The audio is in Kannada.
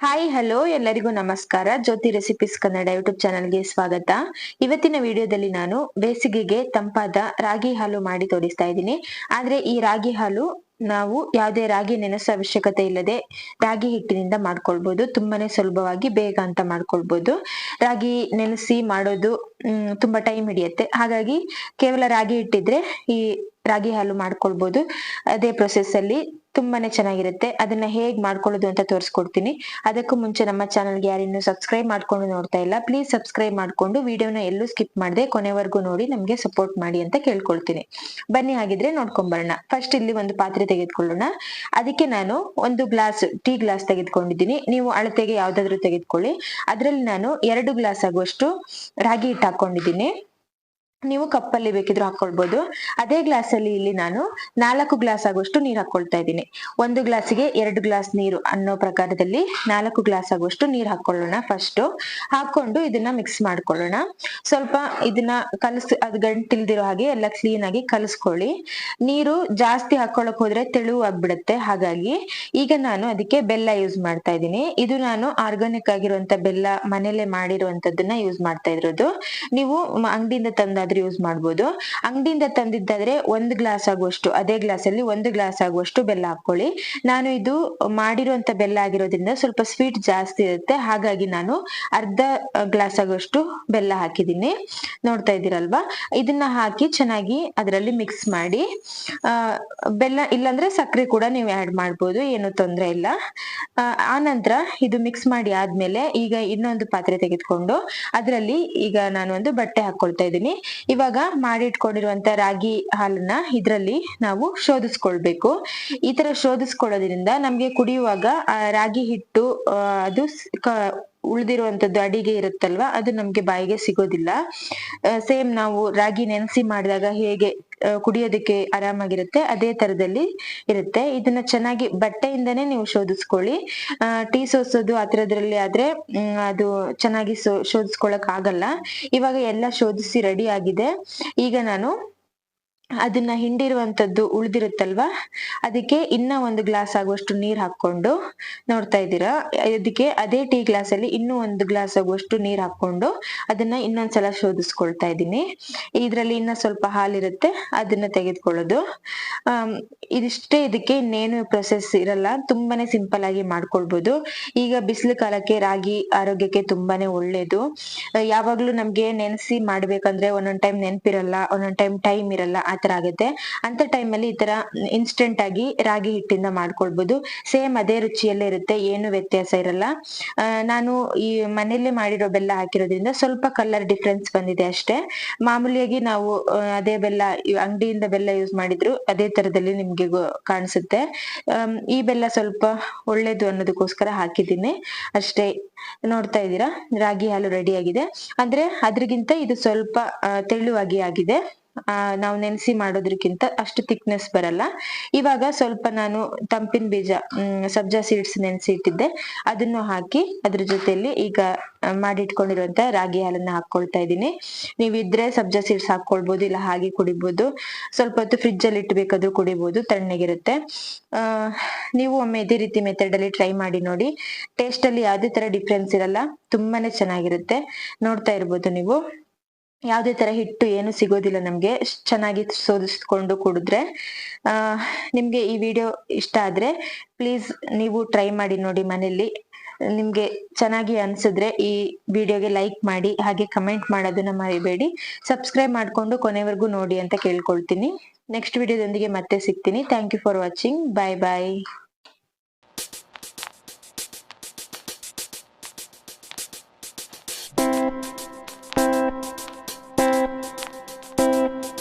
ಹಾಯ್ ಹಲೋ ಎಲ್ಲರಿಗೂ ನಮಸ್ಕಾರ. ಜ್ಯೋತಿ ರೆಸಿಪೀಸ್ ಕನ್ನಡ ಯೂಟ್ಯೂಬ್ ಚಾನಲ್ಗೆ ಸ್ವಾಗತ. ಇವತ್ತಿನ ವಿಡಿಯೋದಲ್ಲಿ ನಾನು ಬೇಸಿಗೆಗೆ ತಂಪಾದ ರಾಗಿ ಹಾಲು ಮಾಡಿ ತೋರಿಸ್ತಾ ಇದ್ದೀನಿ. ಆದ್ರೆ ಈ ರಾಗಿ ಹಾಲು ನಾವು ಯಾವುದೇ ರಾಗಿ ನೆನೆಸೋ ಅವಶ್ಯಕತೆ ಇಲ್ಲದೆ ರಾಗಿ ಹಿಟ್ಟಿನಿಂದ ಮಾಡ್ಕೊಳ್ಬೋದು. ತುಂಬಾನೇ ಸುಲಭವಾಗಿ ಬೇಗ ಅಂತ ಮಾಡ್ಕೊಳ್ಬೋದು. ರಾಗಿ ನೆನೆಸಿ ಮಾಡೋದು ತುಂಬಾ ಟೈಮ್ ಹಿಡಿಯುತ್ತೆ. ಹಾಗಾಗಿ ಕೇವಲ ರಾಗಿ ಹಿಟ್ಟಿದ್ರೆ ಈ ರಾಗಿ ಹಾಲು ಮಾಡ್ಕೊಳ್ಬಹುದು ಅದೇ ಪ್ರೊಸೆಸ್ ಅಲ್ಲಿ ತುಂಬಾನೇ ಚೆನ್ನಾಗಿರುತ್ತೆ. ಅದನ್ನ ಹೇಗ್ ಮಾಡ್ಕೊಳ್ಳೋದು ಅಂತ ತೋರಿಸ್ಕೊಡ್ತೀನಿ. ಅದಕ್ಕೂ ಮುಂಚೆ ನಮ್ಮ ಚಾನಲ್ಗೆ ಯಾರಿನ್ನೂ ಸಬ್ಸ್ಕ್ರೈಬ್ ಮಾಡ್ಕೊಂಡು ನೋಡ್ತಾ ಇಲ್ಲ ಪ್ಲೀಸ್ ಸಬ್ಸ್ಕ್ರೈಬ್ ಮಾಡ್ಕೊಂಡು ವಿಡಿಯೋನ ಎಲ್ಲೂ ಸ್ಕಿಪ್ ಮಾಡದೆ ಕೊನೆವರೆಗೂ ನೋಡಿ ನಮ್ಗೆ ಸಪೋರ್ಟ್ ಮಾಡಿ ಅಂತ ಕೇಳ್ಕೊಳ್ತೀನಿ. ಬನ್ನಿ ಹಾಗಿದ್ರೆ ನೋಡ್ಕೊಂಬರೋಣ ಫಸ್ಟ್ ಇಲ್ಲಿ ಒಂದು ಪಾತ್ರೆ ತೆಗೆದುಕೊಳ್ಳೋಣ. ಅದಕ್ಕೆ ನಾನು ಒಂದು ಗ್ಲಾಸ್ ಟೀ ಗ್ಲಾಸ್ ತೆಗೆದುಕೊಂಡಿದ್ದೀನಿ. ನೀವು ಅಳತೆಗೆ ಯಾವ್ದಾದ್ರು ತೆಗೆದುಕೊಳ್ಳಿ. ಅದರಲ್ಲಿ ನಾನು ಎರಡು ಗ್ಲಾಸ್ ಆಗುವಷ್ಟು ರಾಗಿ ಹಿಟ್ಟು ಹಾಕೊಂಡಿದ್ದೀನಿ. ನೀವು ಕಪ್ಪಲ್ಲಿ ಬೇಕಿದ್ರು ಹಾಕೊಳ್ಬಹುದು ಅದೇ ಗ್ಲಾಸ್ ಅಲ್ಲಿ ಇಲ್ಲಿ ನಾನು ನಾಲ್ಕು ಗ್ಲಾಸ್ ಆಗುವಷ್ಟು ನೀರು ಹಾಕೊಳ್ತಾ ಇದ್ದೀನಿ. ಒಂದು ಗ್ಲಾಸಿಗೆ ಎರಡು ಗ್ಲಾಸ್ ನೀರು ಅನ್ನೋ ಪ್ರಕಾರದಲ್ಲಿ ನಾಲ್ಕು ಗ್ಲಾಸ್ ಆಗುವಷ್ಟು ನೀರು ಹಾಕೊಳ್ಳೋಣ ಫಸ್ಟ್ ಹಾಕೊಂಡು ಇದನ್ನ ಮಿಕ್ಸ್ ಮಾಡ್ಕೊಳ್ಳೋಣ. ಸ್ವಲ್ಪ ಇದನ್ನ ಕಲಸ್, ಅದು ಗಂಟಿಲ್ದಿರೋ ಹಾಗೆ ಎಲ್ಲ ಕ್ಲೀನ್ ಆಗಿ ಕಲಸ್ಕೊಳ್ಳಿ. ನೀರು ಜಾಸ್ತಿ ಹಾಕೊಳಕ್ ಹೋದ್ರೆ ತೆಳು ಆಗ್ಬಿಡುತ್ತೆ. ಹಾಗಾಗಿ ಈಗ ನಾನು ಅದಕ್ಕೆ ಬೆಲ್ಲ ಯೂಸ್ ಮಾಡ್ತಾ ಇದ್ದೀನಿ. ಇದು ನಾನು ಆರ್ಗಾನಿಕ್ ಆಗಿರುವಂತ ಬೆಲ್ಲ ಮನೇಲೆ ಮಾಡಿರುವಂತದನ್ನ ಯೂಸ್ ಮಾಡ್ತಾ ಇರೋದು. ನೀವು ಅಂಗಡಿಯಿಂದ ಅಂಗಡಿಯಿಂದ ತಂದಾದ್ರೂ ಯೂಸ್ ಮಾಡ್ಬೋದು. ಅಂಗಡಿಯಿಂದ ತಂದಿದ್ದಾದ್ರೆ ಒಂದು ಗ್ಲಾಸ್ ಆಗುವಷ್ಟು, ಅದೇ ಗ್ಲಾಸ್ ಅಲ್ಲಿ ಒಂದು ಗ್ಲಾಸ್ ಆಗುವಷ್ಟು ಬೆಲ್ಲ ಹಾಕೊಳ್ಳಿ ನಾನು ಇದು ಮಾಡಿರುವಂತ ಬೆಲ್ಲ ಆಗಿರೋದ್ರಿಂದ ಸ್ವಲ್ಪ ಸ್ವೀಟ್ ಜಾಸ್ತಿ ಇರುತ್ತೆ. ಹಾಗಾಗಿ ನಾನು ಅರ್ಧ ಗ್ಲಾಸ್ ಆಗುವಷ್ಟು ಬೆಲ್ಲ ಹಾಕಿದ್ದೀನಿ. ನೋಡ್ತಾ ಇದ್ದೀರಲ್ವಾ? ಇದನ್ನ ಹಾಕಿ ಚೆನ್ನಾಗಿ ಅದರಲ್ಲಿ ಮಿಕ್ಸ್ ಮಾಡಿ ಬೆಲ್ಲ ಇಲ್ಲಾಂದ್ರೆ ಸಕ್ಕರೆ ಕೂಡ ನೀವು ಆಡ್ ಮಾಡ್ಬೋದು, ಏನು ತೊಂದ್ರೆ ಇಲ್ಲ. ಆ ನಂತರ ಇದು ಮಿಕ್ಸ್ ಮಾಡಿ ಆದ್ಮೇಲೆ ಈಗ ಇನ್ನೊಂದು ಪಾತ್ರೆ ತೆಗೆದುಕೊಂಡು, ಅದರಲ್ಲಿ ಈಗ ನಾನು ಒಂದು ಬಟ್ಟೆ ಹಾಕೊಳ್ತಾ ಇದ್ದೀನಿ. ಇವಾಗ ಮಾಡಿಟ್ಕೊಂಡಿರುವಂತ ರಾಗಿ ಹಾಲನ್ನ ಇದರಲ್ಲಿ ನಾವು ಶೋಧಿಸ್ಕೊಳ್ಬೇಕು. ಈ ತರ ಶೋಧಿಸ್ಕೊಳ್ಳೋದ್ರಿಂದ ನಮ್ಗೆ ಕುಡಿಯುವಾಗ ರಾಗಿ ಹಿಟ್ಟು ಅದು ಉಳ್ದಿರುವಂತದ್ದು ಅಡಿಗೆ ಇರುತ್ತಲ್ವಾ? ಅದು ನಮ್ಗೆ ಬಾಯಿಗೆ ಸಿಗೋದಿಲ್ಲ. ಸೇಮ್ ನಾವು ರಾಗಿ ನೆನೆಸಿ ಮಾಡಿದಾಗ ಹೇಗೆ ಕುಡಿಯೋದಕ್ಕೆ ಆರಾಮಾಗಿರುತ್ತೆ, ಅದೇ ತರದಲ್ಲಿ ಇರುತ್ತೆ. ಇದನ್ನ ಚೆನ್ನಾಗಿ ಬಟ್ಟೆಯಿಂದನೇ ನೀವು ಶೋಧಿಸ್ಕೊಳ್ಳಿ. ಟೀ ಸೋಸೋದು ಆ ಥರದ್ರಲ್ಲಿ ಆದ್ರೆ ಅದು ಚೆನ್ನಾಗಿ ಶೋಧಿಸ್ಕೊಳಕ್ ಆಗಲ್ಲ ಇವಾಗ ಎಲ್ಲ ಶೋಧಿಸಿ ರೆಡಿ ಆಗಿದೆ. ಈಗ ನಾನು ಅದನ್ನ ಹಿಂಡಿರುವಂತದ್ದು ಉಳ್ದಿರುತ್ತಲ್ವಾ? ಅದಕ್ಕೆ ಇನ್ನ ಒಂದು ಗ್ಲಾಸ್ ಆಗುವಷ್ಟು ನೀರ್ ಹಾಕೊಂಡು ನೋಡ್ತಾ ಇದ್ದೀರಾ? ಅದಕ್ಕೆ ಅದೇ ಟೀ ಗ್ಲಾಸ್ ಅಲ್ಲಿ ಇನ್ನೂ ಒಂದು ಗ್ಲಾಸ್ ಆಗುವಷ್ಟು ನೀರ್ ಹಾಕೊಂಡು ಅದನ್ನ ಇನ್ನೊಂದ್ಸಲ ಶೋಧಿಸ್ಕೊಳ್ತಾ ಇದ್ದೀನಿ. ಇದ್ರಲ್ಲಿ ಇನ್ನ ಸ್ವಲ್ಪ ಹಾಲಿರುತ್ತೆ, ಅದನ್ನ ತೆಗೆದುಕೊಳ್ಳೋದು. ಇದಿಷ್ಟೇ ಇದಕ್ಕೆ ಇನ್ನೇನು ಪ್ರೊಸೆಸ್ ಇರಲ್ಲ, ತುಂಬಾನೇ ಸಿಂಪಲ್ ಆಗಿ ಮಾಡ್ಕೊಳ್ಬಹುದು ಈಗ ಬಿಸಿಲು ಕಾಲಕ್ಕೆ ರಾಗಿ ಆರೋಗ್ಯಕ್ಕೆ ತುಂಬಾನೇ ಒಳ್ಳೇದು. ಯಾವಾಗ್ಲೂ ನಮ್ಗೆ ನೆನೆಸಿ ಮಾಡ್ಬೇಕಂದ್ರೆ ಒಂದೊಂದ್ ಟೈಮ್ ನೆನಪಿರಲ್ಲ, ಒಂದೊಂದ್ ಟೈಮ್ ಟೈಮ್ ಇರಲ್ಲ ಆತರ ಆಗುತ್ತೆ. ಅಂತ ಟೈಮಲ್ಲಿ ಈ ತರ ಇನ್ಸ್ಟೆಂಟ್ ಆಗಿ ರಾಗಿ ಹಿಟ್ಟಿಂದ ಮಾಡ್ಕೊಳ್ಬಹುದು ಸೇಮ್ ಅದೇ ರುಚಿಯಲ್ಲೇ ಇರುತ್ತೆ, ಏನು ವ್ಯತ್ಯಾಸ ಇರಲ್ಲ. ನಾನು ಈ ಮನೆಯಲ್ಲೇ ಮಾಡಿರೋ ಬೆಲ್ಲ ಹಾಕಿರೋದ್ರಿಂದ ಸ್ವಲ್ಪ ಕಲರ್ ಡಿಫ್ರೆನ್ಸ್ ಬಂದಿದೆ ಅಷ್ಟೇ. ಮಾಮೂಲಿಯಾಗಿ ನಾವು ಅದೇ ಬೆಲ್ಲ ಅಂಗಡಿಯಿಂದ ಬೆಲ್ಲ ಯೂಸ್ ಮಾಡಿದ್ರು ಅದೇ ತರದಲ್ಲಿ ನಿಮ್ಗೆ ಕಾಣಿಸುತ್ತೆ. ಈ ಬೆಲ್ಲ ಸ್ವಲ್ಪ ಒಳ್ಳೇದು ಅನ್ನೋದಕ್ಕೋಸ್ಕರ ಹಾಕಿದ್ದೀನಿ. ಅಷ್ಟೇ, ನೋಡ್ತಾ ಇದ್ದೀರಾ? ರಾಗಿ ಹಾಲು ರೆಡಿ ಆಗಿದೆ. ಅಂದ್ರೆ ಅದ್ರಗಿಂತ ಇದು ಸ್ವಲ್ಪ ತೆಳುವಾಗಿ ಆಗಿದೆ. ನಾವು ನೆನೆಸಿ ಮಾಡೋದ್ರಕ್ಕಿಂತ ಅಷ್ಟು ಥಿಕ್ನೆಸ್ ಬರಲ್ಲ. ಇವಾಗ ಸ್ವಲ್ಪ ನಾನು ತಂಪಿನ ಬೀಜ ಸಬ್ಜಾ ಸೀಡ್ಸ್ ನೆನೆಸಿ ಇಟ್ಟಿದ್ದೆ. ಅದನ್ನು ಹಾಕಿ ಅದ್ರ ಜೊತೆಯಲ್ಲಿ ಈಗ ಮಾಡಿಟ್ಕೊಂಡಿರುವಂತ ರಾಗಿ ಹಾಲನ್ನ ಹಾಕೊಳ್ತಾ ಇದ್ದೀನಿ. ನೀವಿದ್ರೆ ಸಬ್ಜಾ ಸೀಡ್ಸ್ ಹಾಕೊಳ್ಬಹುದು ಇಲ್ಲ ಹಾಗೆ ಕುಡಿಬಹುದು ಸ್ವಲ್ಪ ಹೊತ್ತು ಫ್ರಿಜ್ ಅಲ್ಲಿ ಇಟ್ಬೇಕಾದ್ರೂ ಕುಡಿಬಹುದು ತಣ್ಣಗಿರುತ್ತೆ. ನೀವು ಒಮ್ಮೆ ಇದೇ ರೀತಿ ಮೆಥಡ್ ಅಲ್ಲಿ ಟ್ರೈ ಮಾಡಿ ನೋಡಿ. ಟೇಸ್ಟ್ ಅಲ್ಲಿ ಯಾವುದೇ ತರ ಡಿಫ್ರೆನ್ಸ್ ಇರಲ್ಲ. ತುಂಬಾನೇ ಚೆನ್ನಾಗಿರುತ್ತೆ. ನೋಡ್ತಾ ಇರ್ಬೋದು ನೀವು. ಯಾವುದೇ ತರ ಹಿಟ್ಟು ಏನು ಸಿಗೋದಿಲ್ಲ ನಮ್ಗೆ. ಚೆನ್ನಾಗಿ ಶೋಧಿಸ್ಕೊಂಡು ಕುಡಿದ್ರೆ, ಆ, ನಿಮ್ಗೆ ಈ ವಿಡಿಯೋ ಇಷ್ಟ ಆದ್ರೆ ಪ್ಲೀಸ್ ನೀವು ಟ್ರೈ ಮಾಡಿ ನೋಡಿ ಮನೆಯಲ್ಲಿ. ನಿಮ್ಗೆ ಚೆನ್ನಾಗಿ ಅನ್ಸಿದ್ರೆ ಈ ವಿಡಿಯೋಗೆ ಲೈಕ್ ಮಾಡಿ, ಹಾಗೆ ಕಮೆಂಟ್ ಮಾಡೋದನ್ನ ಮರಿಬೇಡಿ. ಸಬ್ಸ್ಕ್ರೈಬ್ ಮಾಡ್ಕೊಂಡು ಕೊನೆವರೆಗೂ ನೋಡಿ ಅಂತ ಕೇಳ್ಕೊಳ್ತೀನಿ. ನೆಕ್ಸ್ಟ್ ವಿಡಿಯೋದೊಂದಿಗೆ ಮತ್ತೆ ಸಿಗ್ತೀನಿ. Thank you for watching bye bye